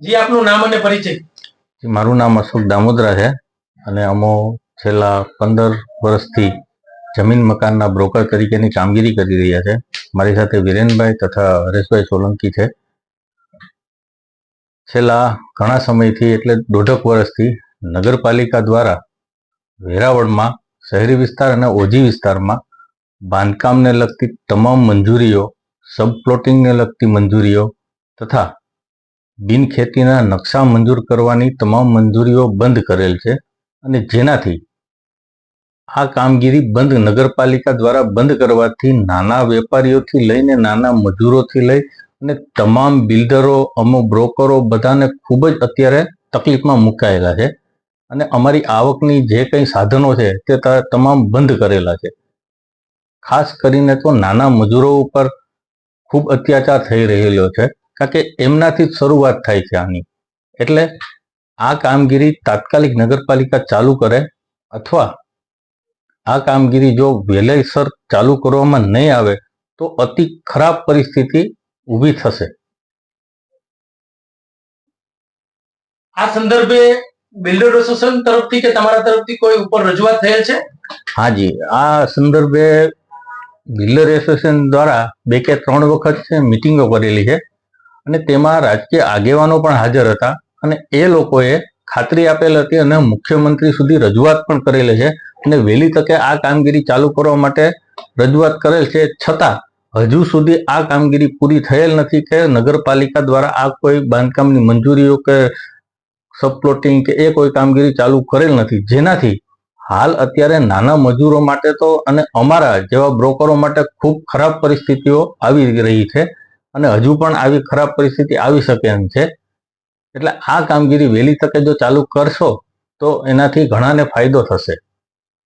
જી, આપનું નામ અને પરિચય. મારું નામ અશોક દામોદરા છે અને અમો છેલ્લા પંદર વર્ષથી જમીન મકાનના બ્રોકર તરીકેની કામગીરી કરી રહ્યા છે. મારી સાથે વિરેનભાઈ તથા હરેશભાઈ સોલંકી છે. છેલ્લા ઘણા સમયથી એટલે દોઢક વર્ષથી નગરપાલિકા દ્વારા વેરાવળમાં શહેરી વિસ્તાર અને ઓજી વિસ્તારમાં બાંધકામને લગતી તમામ મંજૂરીઓ સબ પ્લોટિંગને લગતી મંજૂરીઓ તથા બિન ખેતીના નકશા મંજૂર કરવાની તમામ મંજૂરીઓ બંધ કરેલ છે અને જેનાથી આ કામગીરી બંધ નગરપાલિકા દ્વારા બંધ કરવાથી નાના વેપારીઓથી લઈને નાના મજૂરોથી લઈ અને તમામ બિલ્ડરો અમુક બ્રોકરો બધાને ખૂબ જ અત્યારે તકલીફમાં મુકાયેલા છે. અને અમારી આવકની જે કંઈ સાધનો છે ત- તમામ બંધ કરેલા છે. ખાસ કરીને તો નાના મજૂરો ઉપર ખૂબ અત્યાચાર થઈ રહેલો છે. કારણ કે એમનાથી જ શરૂઆત થાય છે આની. એટલે આ કામગીરી તાત્કાલિક નગરપાલિકા ચાલુ કરે અથવા આ કામગીરી જો વહેલેસર ચાલુ કરવામાં નહીં આવે તો અતિ ખરાબ પરિસ્થિતિ ઊભી થશે. આ સંદર્ભે બિલ્ડર એસોસિએશન તરફથી કે તમારા તરફથી કોઈ ઉપર રજૂઆત થયેલ છે? હાજી આ સંદર્ભે બિલ્ડર એસોસિએશન દ્વારા બે કે ત્રણ વખત છે મિટિંગો કરેલી છે. અને તેમાં રાજકીય આગેવાનો પણ હાજર હતા અને એ લોકોએ ખાતરી આપેલ હતી અને મુખ્યમંત્રી સુધી રજૂઆત પણ કરેલી છે અને વહેલી તકે આ કામગીરી ચાલુ કરવા માટે રજૂઆત કરેલ છે. છતાં હજુ સુધી આ કામગીરી પૂરી થયેલ નથી કે નગરપાલિકા દ્વારા આ કોઈ બાંધકામની મંજૂરીઓ કે સબપ્લોટિંગ કે એ કોઈ કામગીરી ચાલુ કરેલ નથી. જેનાથી હાલ અત્યારે નાના મજૂરો માટે તો અને અમારા જેવા બ્રોકરો માટે ખૂબ ખરાબ પરિસ્થિતિઓ આવી રહી છે. અને હજુ પણ આવી ખરાબ પરિસ્થિતિ આવી શકે એમ છે. એટલે આ કામગીરી વહેલી તકે જો ચાલુ કરશો, તો એનાથી ઘણાને ફાયદો થશે.